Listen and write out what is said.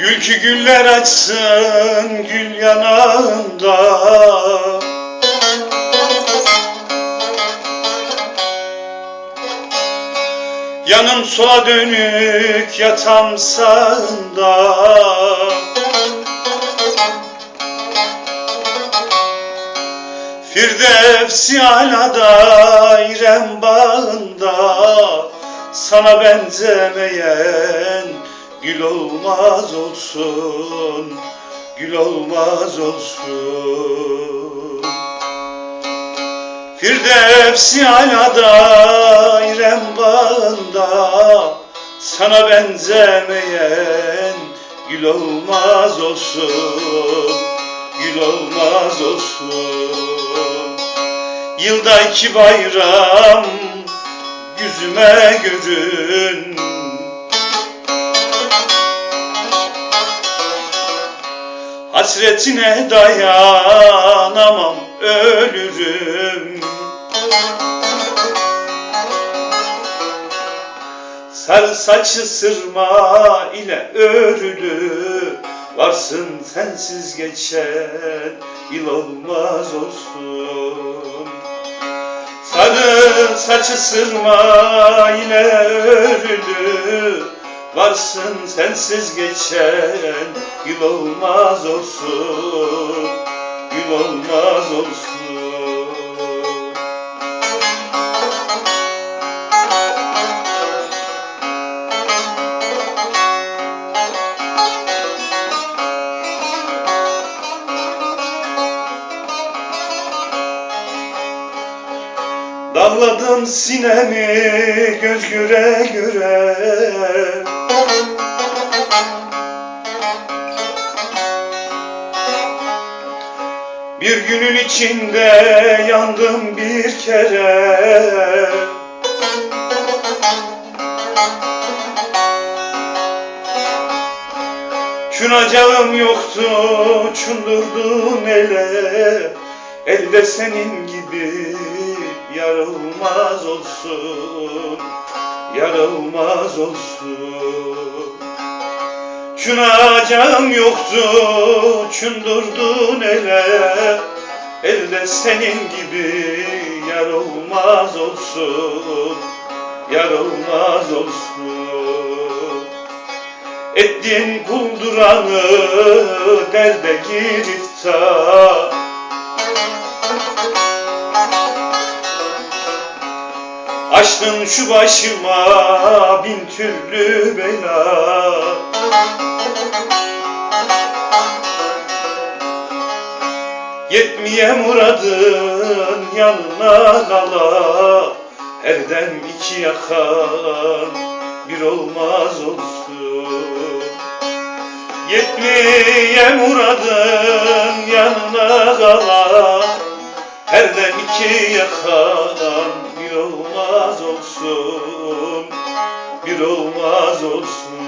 Gül ki güller açsın gül yanağında Yanım sola dönük yatam sağında Firdevsi alada İrem bağında. Sana benzemeyen gül olmaz olsun Gül olmaz olsun. Firdevsi alada İrem bağında Sana benzemeyen gül olmaz olsun Gül olmaz olsun. Yılda iki bayram Yüzüme görün Hasretine dayanamam ölürüm. Sarı saçı sırma ile örülü Varsın sensiz geçen yıl olmaz olsun. Sarı saçı sırma ile örülü Varsın sensiz geçen yıl olmaz olsun Yıl olmaz olsun Dağladım sinemi göz göre göre. Bir günün içinde yandım bir kere. Çunacağım yoktu çundurdun ele. Elde senin gibi yarılmaz olsun Yarılmaz olsun. Çunacağım yoktu çundurdun ele Elde senin gibi yarılmaz olsun Yarılmaz olsun. Ettin kulduranı derde giriftar Açtın şu başıma bin türlü bela. Yetmiye muradın yanına kala. Erdem iki yakan bir olmaz olsun. Yetmiye muradın yanına kala. Erdem iki yakan bir olmaz olsun. Bir olmaz olsun